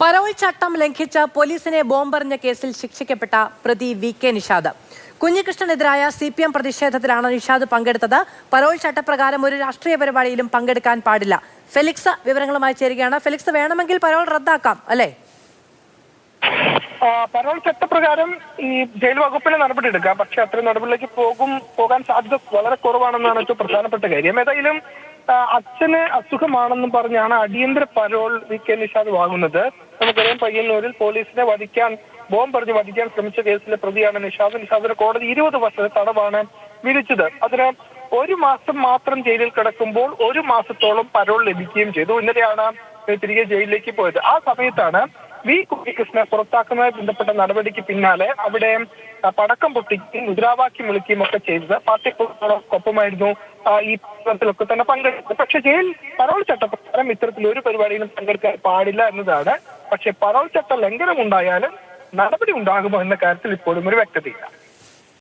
Parole ചട്ടം ലംഘിച്ച പോലീസിനെ ബോംബെറിഞ്ഞ കേസിൽ ശിക്ഷിക്കപ്പെട്ട പ്രതി വി കെ നിഷാദ്. കുഞ്ഞികൃഷ്ണനെതിരായ സി പി എം പ്രതിഷേധത്തിലാണ് നിഷാദ് പങ്കെടുത്തത്. പരോൾ ചട്ടപ്രകാരം ഒരു രാഷ്ട്രീയ പരിപാടിയിലും പങ്കെടുക്കാൻ പാടില്ല. ഫെലിക്സ് വിവരങ്ങളുമായി ചേരുകയാണ്. ഫെലിക്സ് വേണമെങ്കിൽ പരോൾ റദ്ദാക്കാം അല്ലേ? പരോൾ ചട്ടപ്രകാരം ഈ ജയിൽ വകുപ്പിന് നടപടി എടുക്കാം. പക്ഷെ അത്തരം നടപടിയിലേക്ക് പോകും പോകാൻ സാധ്യത വളരെ കുറവാണെന്നാണ് ഏറ്റവും പ്രധാനപ്പെട്ട കാര്യം. ഏതായാലും അച്ഛന് അസുഖമാണെന്നും പറഞ്ഞാണ് അടിയന്തര പരോൾ വി കെ നിഷാദ് വാങ്ങുന്നത്. നമുക്കറിയാം പയ്യന്നൂരിൽ പോലീസിനെ വധിക്കാൻ ബോംബ് പറഞ്ഞ് വധിക്കാൻ ശ്രമിച്ച കേസിലെ പ്രതിയാണ് നിഷാദ്. നിഷാദിന് കോടതി ഇരുപത് വർഷത്തെ തടവാണ് വിധിച്ചത്. അതിന് ഒരു മാസം മാത്രം ജയിലിൽ കിടക്കുമ്പോൾ ഒരു മാസത്തോളം പരോൾ ലഭിക്കുകയും ചെയ്തു. ഇന്നലെയാണ് തിരികെ ജയിലിലേക്ക് പോയത്. ആ സമയത്താണ് വി കുട്ടികൃഷ്ണനെ പുറത്താക്കുന്നതുമായി ബന്ധപ്പെട്ട നടപടിക്ക് പിന്നാലെ അവിടെ പടക്കം പൊട്ടിക്കുകയും മുദ്രാവാക്യം വിളിക്കുകയും ഒക്കെ ചെയ്തത്. പാർട്ടി പ്രവർത്തകർക്കൊപ്പമായിരുന്നു ഈ പ്രവർത്തനത്തിലൊക്കെ തന്നെ പങ്കെടുത്തത്. പക്ഷെ ജയിൽ പരോൾ ചട്ടപ്രകാരം ഇത്തരത്തിൽ ഒരു പരിപാടിയിലും പങ്കെടുക്കാൻ പാടില്ല എന്നതാണ്. പക്ഷെ പരോൾ ചട്ട ലംഘനം ഉണ്ടായാലും നടപടി ഉണ്ടാകുമോ എന്ന കാര്യത്തിൽ ഇപ്പോഴും ഒരു വ്യക്തതയില്ല.